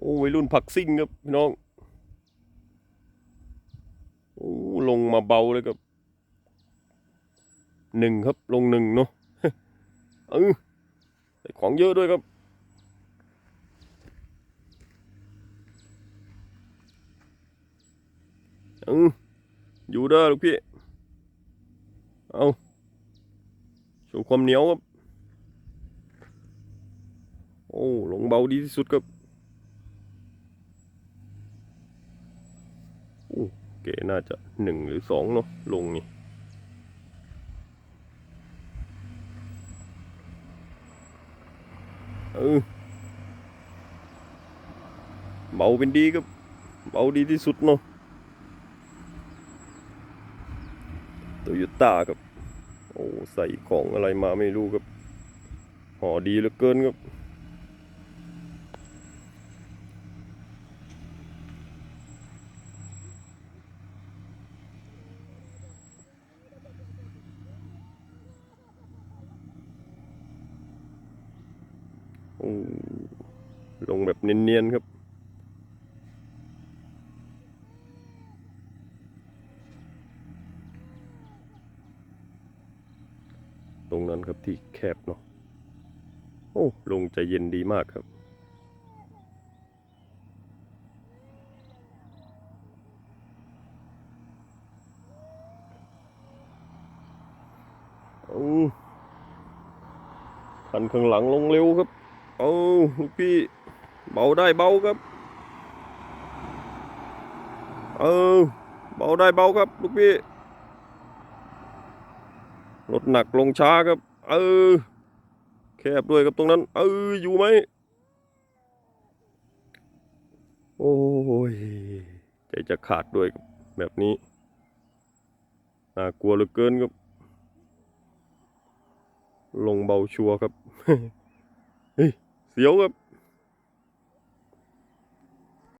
โอ้วัยรุ่นผักซิ่งครับพี่น้องโอ้ลงมาเบาเลยครับหนึ่งครับลงหนึ่งเนาะเออใส่ของเยอะด้วยครับเอออยู่เด้อลูกพี่ เอาโชว์ความเหนียวครับ โอ้ ลงเบาดีที่สุดครับโอ้ เก๋น่าจะหนึ่งหรือสองเนาะลงนี่เออเบาเป็นดีครับเบาดีที่สุดเนาะโตโยต้าครับ โอ้ ใส่ของอะไรมาไม่รู้ครับห่อดีเหลือเกินครับ ลงแบบเนียนๆครับ ตรงนั้นครับที่แคบเนาะโอ้ ลงใจเย็นดีมากครับเอาคันข้างหลังลงเร็วครับ เอาลูกพี่เบาได้เบาครับ เออเบาได้เบาครับลูกพี่รถหนักลงช้าครับ เออ แคบด้วยครับตรงนั้น เอออยู่ไหมโอ้ยใจจะขาดด้วยครับแบบนี้น่ากลัวเหลือเกินครับ ลงเบาชัวร์ครับ เ